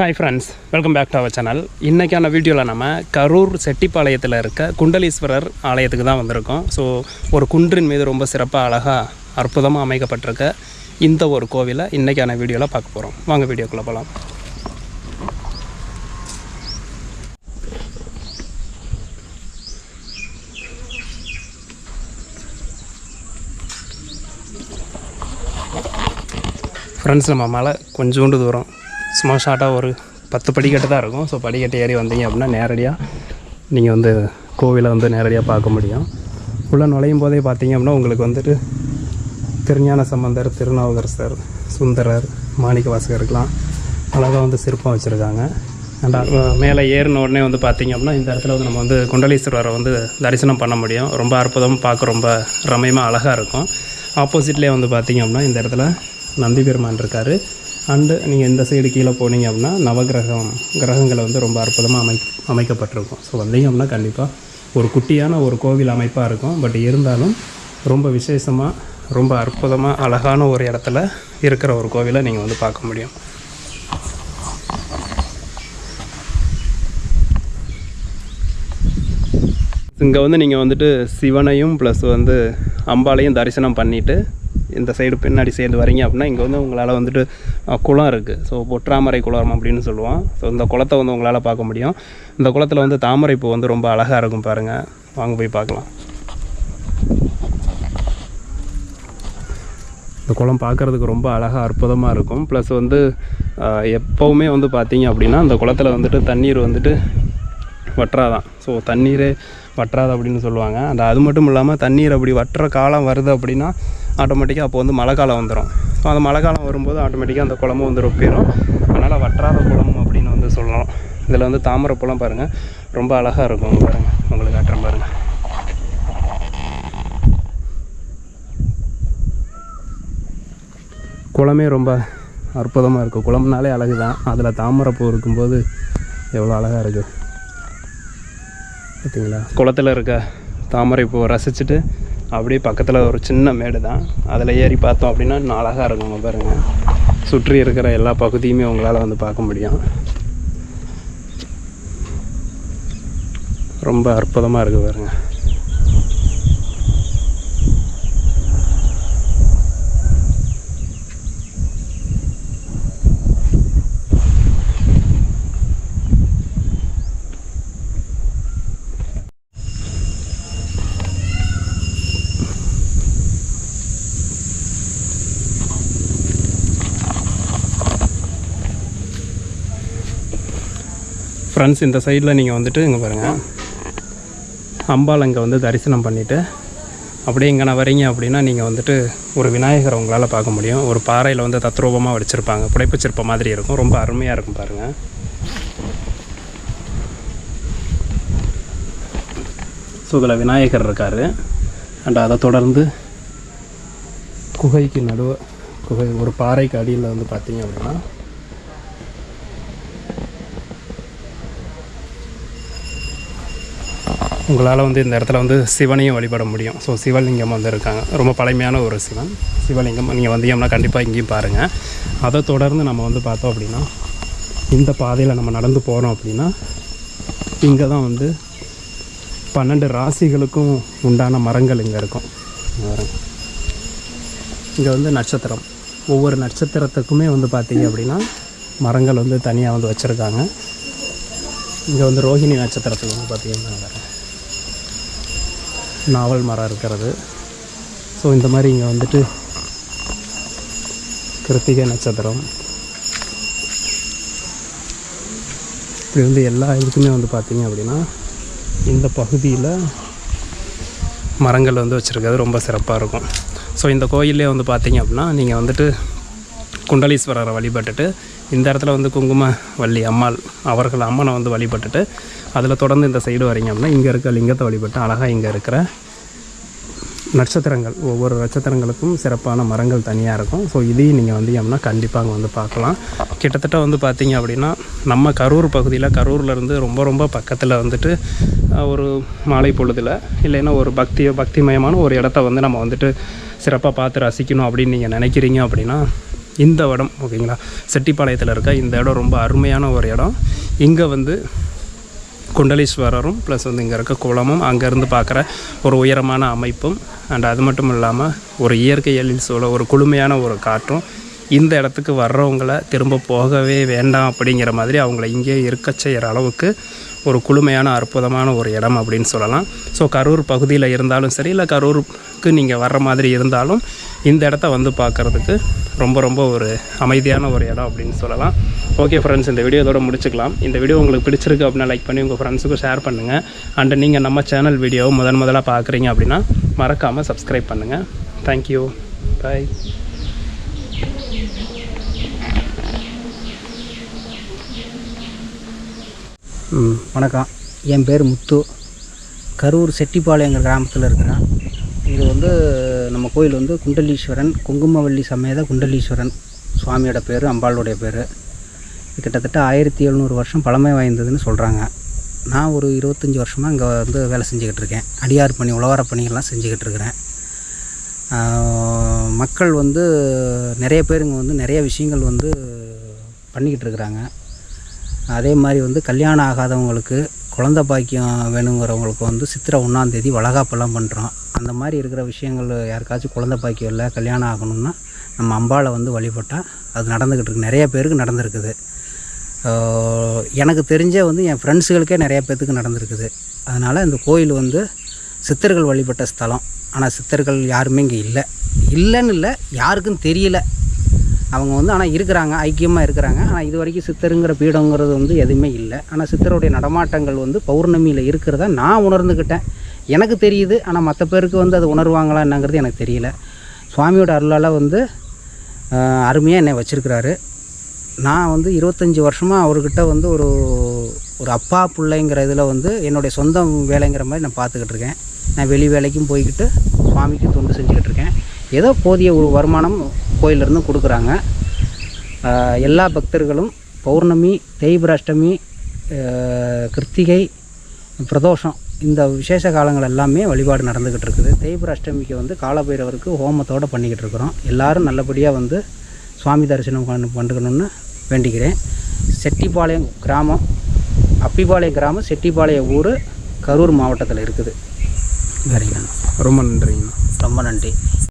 Hi friends welcome back to our channel இன்றைக்கான வீடியோவில் நம்ம கரூர் செட்டிப்பாளையத்தில் இருக்க குண்டலீஸ்வரர் ஆலயத்துக்கு தான் வந்திருக்கோம். ஸோ ஒரு குன்றின் மீது ரொம்ப சிறப்பாக அழகாக அற்புதமாக அமைக்கப்பட்டிருக்க இந்த ஒரு கோவிலை இன்றைக்கான வீடியோவில் பார்க்க போகிறோம் வாங்க வீடியோக்குள்ளே போகலாம் ஃப்ரெண்ட்ஸ் நம்ம மலை கொஞ்சோண்டு தூரம். சும்மா ஷார்ட்டாக ஒரு பத்து படிக்கட்டு தான் இருக்கும். ஸோ படிக்கட்டு ஏறி வந்தீங்க அப்படின்னா நேரடியாக நீங்கள் வந்து கோவிலை வந்து நேரடியாக பார்க்க முடியும். உள்ளே நுழையும் போதே பார்த்தீங்க அப்படின்னா உங்களுக்கு வந்துட்டு திருஞான சம்பந்தர் திருநாவுக்கரசர் சுந்தரர் மாணிக்க வாசகருக்கெலாம் அழகாக வந்து சிற்பம் வச்சுருக்காங்க. அண்ட் மேலே ஏறின உடனே வந்து பார்த்தீங்க அப்படின்னா இந்த இடத்துல வந்து நம்ம வந்து குண்டலீஸ்வரரை வந்து தரிசனம் பண்ண முடியும். ரொம்ப அற்புதம் பார்க்க ரொம்ப ரம்யமாக அழகாக இருக்கும். ஆப்போசிட்லேயே வந்து பார்த்தீங்க அப்படின்னா இந்த இடத்துல நந்தி பெருமான் இருக்கார். அண்டு நீங்கள் எந்த சைடு கீழே போனீங்க அப்படின்னா நவகிரகம் கிரகங்களை வந்து ரொம்ப அற்புதமாக அமை அமைக்கப்பட்டிருக்கும். ஸோ வந்தீங்க அப்படின்னா கண்டிப்பாக ஒரு குட்டியான ஒரு கோவில் அமைப்பாக இருக்கும். பட் இருந்தாலும் ரொம்ப விசேஷமாக ரொம்ப அற்புதமாக அழகான ஒரு இடத்துல இருக்கிற ஒரு கோவிலை நீங்கள் வந்து பார்க்க முடியும். இங்கே வந்து நீங்கள் வந்துட்டு சிவனையும் ப்ளஸ் வந்து அம்பாளையும் தரிசனம் பண்ணிவிட்டு இந்த சைடு பின்னாடி சேர்ந்து வரீங்க அப்படின்னா இங்கே வந்து உங்களால் வந்துட்டு குளம் இருக்குது ஸோ பொற்றாமரை குளம் அப்படின்னு சொல்லுவோம். ஸோ இந்த குளத்தை வந்து உங்களால் பார்க்க முடியும். இந்த குளத்தில் வந்து தாமரை பூ வந்து ரொம்ப அழகாக இருக்கும் பாருங்கள் வாங்க போய் பார்க்கலாம். இந்த குளம் பார்க்குறதுக்கு ரொம்ப அழகாக அற்புதமாக இருக்கும். ப்ளஸ் வந்து எப்போவுமே வந்து பார்த்தீங்க அப்படின்னா அந்த குளத்தில் வந்துட்டு தண்ணீர் வந்துட்டு வற்றாதான். ஸோ தண்ணீரே வற்றாது அப்படின்னு சொல்லுவாங்க. அந்த அது மட்டும் இல்லாமல் தண்ணீர் அப்படி வற்ற காலம் வருது அப்படின்னா ஆட்டோமேட்டிக்காக அப்போ வந்து மழை காலம் வந்துடும் ஸோ அந்த மழை காலம் வரும்போது ஆட்டோமேட்டிக்காக அந்த குளமும் வந்து ரொப்பிடும் அதனால் வற்றாத குளம் அப்படின்னு வந்து சொல்லலாம். இதில் வந்து தாமரை குளம் பாருங்கள் ரொம்ப அழகாக இருக்கும். பாருங்கள் உங்களுக்கு காட்டுறேன் பாருங்கள் குளமே ரொம்ப அற்புதமாக இருக்கும் குளம்னாலே அழகு தான் அதில் தாமரைப்பூ இருக்கும்போது எவ்வளோ அழகாக இருக்குது பார்த்தீங்களா குளத்தில் இருக்க தாமரை ரசிச்சுட்டு அப்படியே பக்கத்தில் ஒரு சின்ன மேடு தான் அதில் ஏறி பார்த்தோம் அப்படின்னா இன்னும் அழகாக இருக்குங்க பாருங்கள் சுற்றி இருக்கிற எல்லா பகுதியுமே உங்களால் வந்து பார்க்க முடியும். ரொம்ப அற்புதமாக இருக்குது பாருங்கள் ஃப்ரெண்ட்ஸ் இந்த சைடில் நீங்கள் வந்துட்டு இங்கே பாருங்கள் அம்பாள் அங்கே வந்து தரிசனம் பண்ணிவிட்டு அப்படியே இங்கே நான் வரீங்க அப்படின்னா நீங்கள் வந்துட்டு ஒரு விநாயகரை உங்களால் பார்க்க முடியும். ஒரு பாறையில் வந்து தத்ரூபமாக வச்சுருப்பாங்க. புடைப்பு சிற்பம் மாதிரி இருக்கும். ரொம்ப அருமையாக இருக்கும் பாருங்கள் ஸோ இதில் விநாயகர் இருக்கார். அண்ட் அதை தொடர்ந்து குகைக்கு நடுவு குகை ஒரு பாறைக்கு அடியில் வந்து பார்த்தீங்க அப்படின்னா உங்களால் வந்து இந்த இடத்துல வந்து சிவனையும் வழிபட முடியும். ஸோ சிவலிங்கம் வந்து இருக்காங்க. ரொம்ப பழமையான ஒரு சிவன். சிவலிங்கம் நீங்கள் வந்தீங்கன்னா கண்டிப்பாக இங்கேயும் பாருங்கள் அதை தொடர்ந்து நம்ம வந்து பார்த்தோம் அப்படின்னா இந்த பாதையில் நம்ம நடந்து போகிறோம் அப்படின்னா இங்கே தான் வந்து பன்னெண்டு ராசிகளுக்கும் உண்டான மரங்கள் இங்கே இருக்கும். இங்கே வந்து நட்சத்திரம். ஒவ்வொரு நட்சத்திரத்துக்குமே வந்து பார்த்தீங்க அப்படின்னா மரங்கள் வந்து தனியாக வந்து வச்சுருக்காங்க. இங்கே வந்து ரோஹிணி நட்சத்திரத்துக்கு வந்து பார்த்தீங்கன்னா நாவல் மரம் இருக்கிறது. ஸோ இந்த மாதிரி இங்கே வந்துட்டு கிருத்திகை நட்சத்திரம். இப்படி வந்து எல்லா இதுக்குமே வந்து பார்த்தீங்க அப்படின்னா இந்த பகுதியில் மரங்கள் வந்து வச்சுருக்கிறது ரொம்ப சிறப்பாக இருக்கும். ஸோ இந்த கோயிலே வந்து பார்த்தீங்க அப்படின்னா நீங்கள் வந்துட்டு குண்டலீஸ்வரரை வழிபட்டுட்டு இந்த இடத்துல வந்து குங்கும வள்ளி அம்மாள் அவர்கள் அம்மனை வந்து வழிபட்டுட்டு அதில் தொடர்ந்து இந்த சைடு வரீங்க அப்படின்னா இங்கே இருக்க லிங்கத்தை வழிபட்டு அழகாக இங்கே இருக்கிற நட்சத்திரங்கள் ஒவ்வொரு நட்சத்திரங்களுக்கும் சிறப்பான மரங்கள் தனியாக இருக்கும். ஸோ இதையும் நீங்கள் வந்து அப்படின்னா கண்டிப்பாக அங்கே வந்து பார்க்கலாம். கிட்டத்தட்ட வந்து பார்த்தீங்க அப்படின்னா நம்ம கரூர் பகுதியில் கரூர்லேருந்து ரொம்ப ரொம்ப பக்கத்தில் வந்துட்டு ஒரு மாலை பொழுதில் இல்லைன்னா ஒரு பக்தி பக்திமயமான ஒரு இடத்த வந்து நம்ம வந்துட்டு சிறப்பாக பார்த்து ரசிக்கணும் அப்படின்னு நீங்கள் நினைக்கிறீங்க அப்படின்னா இந்த இடம் ஓகேங்களா? செட்டிப்பாளையத்தில் இருக்க இந்த இடம் ரொம்ப அருமையான ஒரு இடம். இங்கே வந்து குண்டலீஸ்வரரும் ப்ளஸ் வந்து இங்கே இருக்க குளமும் அங்கேருந்து பார்க்குற ஒரு உயரமான அமைப்பும் அண்ட் அது மட்டும் இல்லாமல் ஒரு இயற்கை எழில் சூழ ஒரு குளுமையான ஒரு காற்றும் இந்த இடத்துக்கு வர்றவங்கள திரும்ப போகவே வேண்டாம் அப்படிங்கிற மாதிரி அவங்கள இங்கே இருக்க செய்கிற அளவுக்கு ஒரு குளுமையான அற்புதமான ஒரு இடம் அப்படின்னு சொல்லலாம். ஸோ கரூர் பகுதியில் இருந்தாலும் சரி இல்லை கரூருக்கு நீங்கள் வர்ற மாதிரி இருந்தாலும் இந்த இடத்த வந்து பார்க்குறதுக்கு ரொம்ப ரொம்ப ஒரு அமைதியான ஒரு இடம் அப்படின்னு சொல்லலாம். ஓகே ஃப்ரெண்ட்ஸ் இந்த வீடியோ இதோட முடிச்சுக்கலாம். இந்த வீடியோ உங்களுக்கு பிடிச்சிருக்கு அப்படின்னா லைக் பண்ணி உங்கள் ஃப்ரெண்ட்ஸுக்கும் ஷேர் பண்ணுங்கள் அண்ட் நீங்கள் நம்ம சேனல் வீடியோவை முதன் முதலாக பார்க்குறீங்க அப்படின்னா மறக்காமல் சப்ஸ்கிரைப் பண்ணுங்கள் தேங்க்யூ பாய் வணக்கம். என் பேர் முத்து. கரூர் செட்டிப்பாளையங்கிற கிராமத்தில் இருக்கிறேன். இது வந்து நம்ம கோயில் வந்து குண்டலீஸ்வரன் குங்குமவள்ளி சமேத குண்டலீஸ்வரன் சுவாமியோட பேர் அம்பாளுடைய பேர். இது கிட்டத்தட்ட ஆயிரத்தி எழுநூறு வருஷம் பழமை வாய்ந்ததுன்னு சொல்கிறாங்க நான் ஒரு இருபத்தஞ்சி வருஷமாக இங்கே வந்து வேலை செஞ்சுக்கிட்டு இருக்கேன். அடியார் பணி உழவார பணிகள்லாம் செஞ்சுக்கிட்டு இருக்கிறேன். மக்கள் வந்து நிறைய பேர் இங்கே வந்து நிறைய விஷயங்கள் வந்து பண்ணிக்கிட்டு இருக்கிறாங்க. அதே மாதிரி வந்து கல்யாணம் ஆகாதவங்களுக்கு குழந்த பாக்கியம் வேணுங்கிறவங்களுக்கு வந்து சித்திரை ஒன்றாந்தேதி வளகாப்பெல்லாம் பண்ணுறோம் அந்த மாதிரி இருக்கிற விஷயங்கள் யாருக்காச்சும் குழந்த பாக்கியம் இல்லை கல்யாணம் ஆகணும்னா நம்ம அம்பாளை வந்து வழிபட்டால் அது நடந்துக்கிட்டு இருக்கு. நிறைய பேருக்கு நடந்திருக்குது. எனக்கு தெரிஞ்ச வந்து என் ஃப்ரெண்ட்ஸுகளுக்கே நிறைய பேர்த்துக்கு நடந்திருக்குது. அதனால் இந்த கோயில் வந்து சித்தர்கள் வழிபட்ட ஸ்தலம். ஆனால் சித்தர்கள் யாருமே இங்கே இல்லை. இல்லைன்னு இல்லை யாருக்கும் தெரியல. அவங்க வந்து ஆனால் இருக்கிறாங்க ஐக்கியமாக இருக்கிறாங்க. ஆனால் இது வரைக்கும் சித்தருங்கிற பீடங்கிறது வந்து எதுவுமே இல்லை. ஆனால் சித்தருடைய நடமாட்டங்கள் வந்து பௌர்ணமியில் இருக்கிறத நான் உணர்ந்துக்கிட்டேன் எனக்கு தெரியுது ஆனால் மற்ற பேருக்கு வந்து அது உணர்வாங்களா என்னங்கிறது எனக்கு தெரியல. சுவாமியோட அருளால் வந்து அருமையாக என்னை வச்சுருக்கிறாரு. நான் வந்து இருபத்தஞ்சி வருஷமாக அவர்கிட்ட வந்து ஒரு ஒரு அப்பா பிள்ளைங்கிற இதில் வந்து என்னுடைய சொந்த வேலைங்கிற மாதிரி நான் பார்த்துக்கிட்டு இருக்கேன். நான் வெளி வேலைக்கும் போய்கிட்டு சுவாமிக்கு தொண்டு செஞ்சுக்கிட்டு இருக்கேன். ஏதோ போதிய ஒரு வருமானம் கோயிலிருந்து கொடுக்குறாங்க. எல்லா பக்தர்களும் பௌர்ணமி தேய்பிராஷ்டமி கிருத்திகை பிரதோஷம் இந்த விசேஷ காலங்கள் எல்லாமே வழிபாடு நடந்துக்கிட்டு இருக்குது. தேய்பிராஷ்டமிக்கு வந்து காலபைரவருக்கு ஹோமத்தோடு பண்ணிக்கிட்டு இருக்கிறோம். எல்லாரும் நல்லபடியாக வந்து சுவாமி தரிசனம் பண்ண பண்ணிக்கணும்னு வேண்டிக்கிறேன். செட்டிப்பாளையம் கிராமம் அப்பிபாளையம் கிராமம் செட்டிப்பாளையம் ஊர் கரூர் மாவட்டத்தில் இருக்குது. சரிங்கண்ணா ரொம்ப நன்றிங்கண்ணா. ரொம்ப நன்றி.